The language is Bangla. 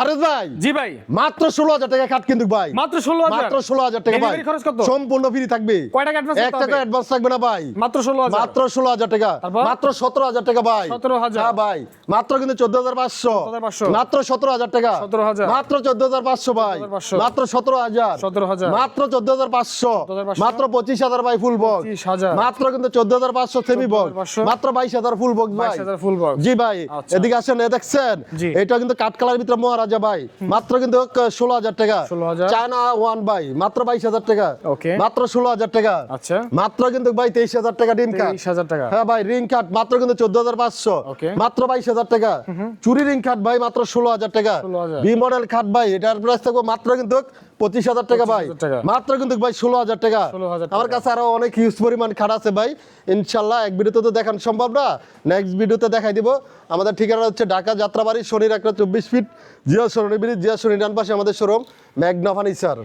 ফারুজ ভাই জি ভাই। মাত্র ষোলো হাজার টাকা খাট কিন্তু ভাই। মাত্র ষোলো মাত্র ষোলো হাজার টাকা ভাই। খরচ কত? সম্পূর্ণ ফ্রি থাকবে। কয় টাকা advance এক টাকা অ্যাডভান্স থাকবে না ভাই। মাত্র ষোলো হাজার? মাত্র ষোলো হাজার টাকা। মাত্র সতেরো হাজার টাকা ভাই। 17,000 হ্যাঁ ভাই। মাত্র কিন্তু চোদ্দ হাজার পাঁচশো। 17,500 মাত্র সতেরো হাজার টাকা। 17,000 মাত্র চোদ্দ হাজার পাঁচশো ভাই। মাত্র সতেরো হাজার। 17,000 মাত্র চোদ্দ হাজার পাঁচশো। মাত্র পঁচিশ হাজার ভাই ফুল বক্স মাত্র কিন্তু চোদ্দ হাজার পাঁচশো সেমি বক্স মাত্র বাইশ হাজার ফুল বক্স ভাই। 22,000 full box। জি ভাই। আচ্ছা। এদিকে আসেন এ দেখছেন। এটা কিন্তু কাঠ কালার ভিতরে মহারাজা ভাই মাত্র কিন্তু ষোলো হাজার টাকা। চায়না ওয়ান ভাই মাত্র বাইশ হাজার টাকা। মাত্র ষোলো হাজার টাকা। আচ্ছা। মাত্র কিন্তু ভাই তেইশ হাজার টাকা ডিম কাঠ হাজার টাকা। হ্যাঁ ভাই রিং কাঠ মাত্র কিন্তু চোদ্দ হাজার পাঁচশো। মাত্র বাইশ হাজার টাকা। চুরি রিং কাঠ ভাই মাত্র ষোলো হাজার টাকা। 16,000 বি মডেল খাট ভাই এটার প্রাইস থাকব মাত্র কিন্তু পঁচিশ হাজার টাকা ভাই মাত্র কিন্তু ভাই ষোলো হাজার টাকা আমার কাছে আরও অনেক হিউজ পরিমাণ খাট আছে ভাই ইনশাল্লাহ এক ভিডিওতে তো দেখানো সম্ভব না নেক্সট ভিডিওতে দেখাই দিব আমাদের ঠিকানা হচ্ছে ঢাকা যাত্রাবাড়ি শনির একটা চব্বিশ ফিট জিয়া সরণি ব্রিজ জিয়া সরণি ডান পাশে আমাদের শোরুম ম্যাগনা ফার্নিচার